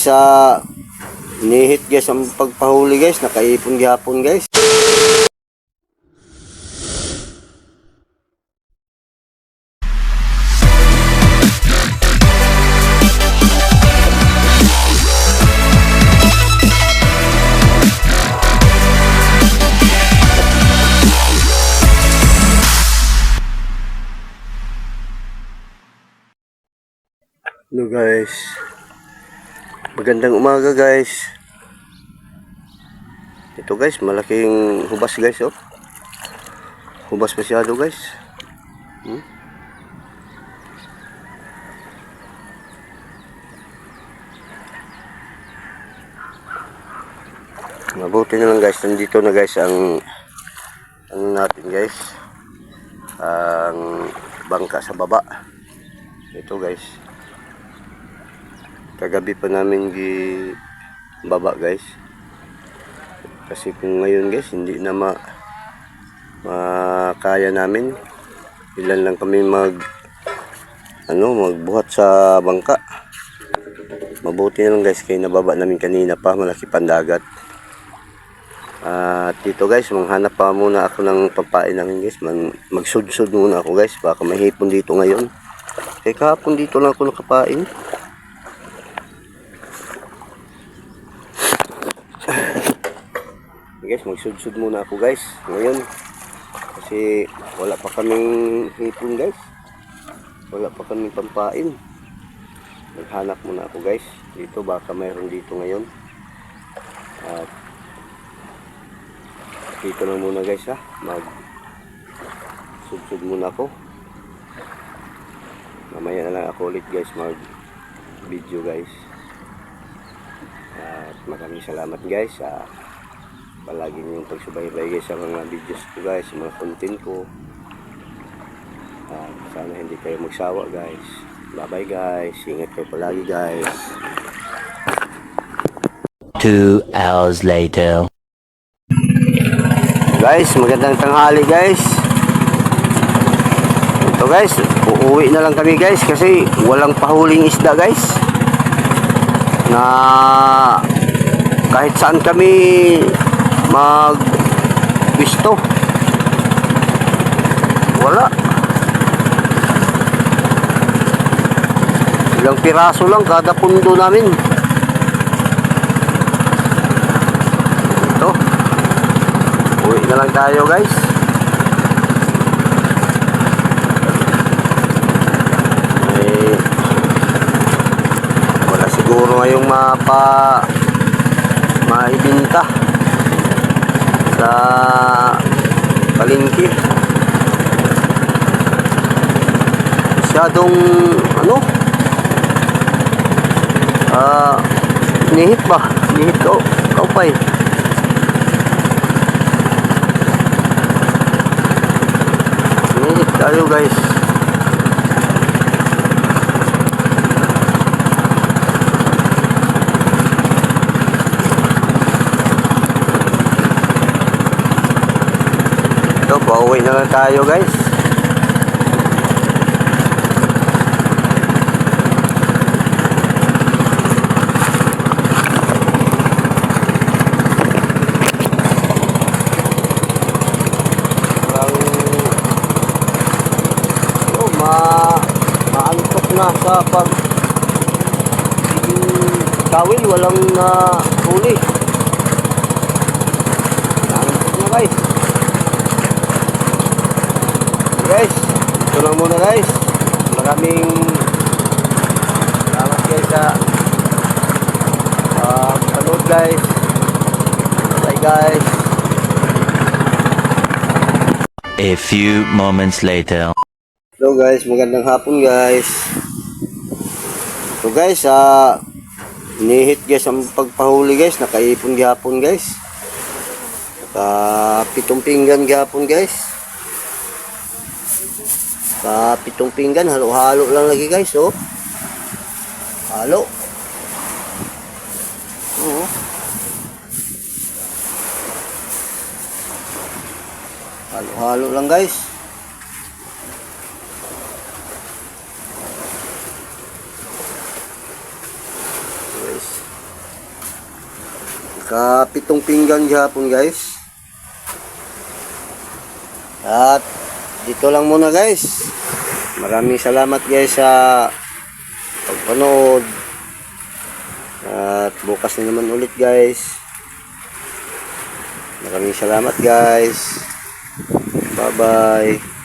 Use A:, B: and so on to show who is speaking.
A: Sa nihit guys ang pagpahuli guys, nakaipon gihapon guys. Hello guys. Magandang umaga guys. Ito guys, malaking hubas guys oh. Hubas masyado guys. Hmm? Mabuti na lang guys, nandito na guys ang ano natin guys. Ang bangka sa baba. Ito guys. Kagabi pa namin gi baba guys. Kasi kung ngayon guys hindi na ma makaya namin. Ilan lang kami mag ano magbuhat sa bangka. Mabuti na lang guys kay nababa namin kanina pa malaki pandagat. At dito guys, manghanap pa muna ako ng pampain namin guys. Man, magsudsud muna ako guys. Baka may hipon dito ngayon. Kaya kahapon dito lang ako nakapain. Guys, magsudsud muna ako guys. Ngayon. Kasi wala pa kaming hipon guys. Wala pa kaming pampain. Naghanap muna ako guys. Dito baka mayroon dito ngayon. At dito na muna guys ha. Mag sudsud muna ako. Mamaya na lang ako ulit guys mag video guys. At maraming salamat guys sa palagi niyong pagsubaybay guys sa mga videos ko guys, sa mga content ko. At sana hindi kayo magsawa guys. Bye bye guys. Ingat kayo palagi guys.
B: Two hours later.
A: Guys, magandang tanghali guys. Ito guys, uuwi na lang kami guys kasi walang pahuling isda guys. Na kahit saan kami mag pisto. Wala. Ilang piraso lang kada pundo namin. Ito. Uwi na lang tayo guys. Eh, wala siguro ngayong mapa maibinta sa palengke. Masyadong ano? Ah, nihit ba? Nihit ko. Kaupay. Minit tayo guys. Ito, pauwi na tayo guys. Oh, na sa pag kawil walang uh, huli na guys guys ito lang muna guys maraming salamat guys sa uh, panood guys bye guys
B: A few moments later.
A: Hello guys, magandang hapon guys. So guys, ah nihit guys ang pagpahuli guys, nakaipon gihapon guys. Naka pitong pinggan gihapon guys. Sa pitong pinggan, halo-halo lang lagi guys, oh. Halo. Oo. Halo-halo lang guys. Guys. Kapitong pinggan gihapon guys. At dito lang muna guys. Maraming salamat guys sa pagpanood. At bukas na naman ulit guys. Maraming salamat guys. Bye bye.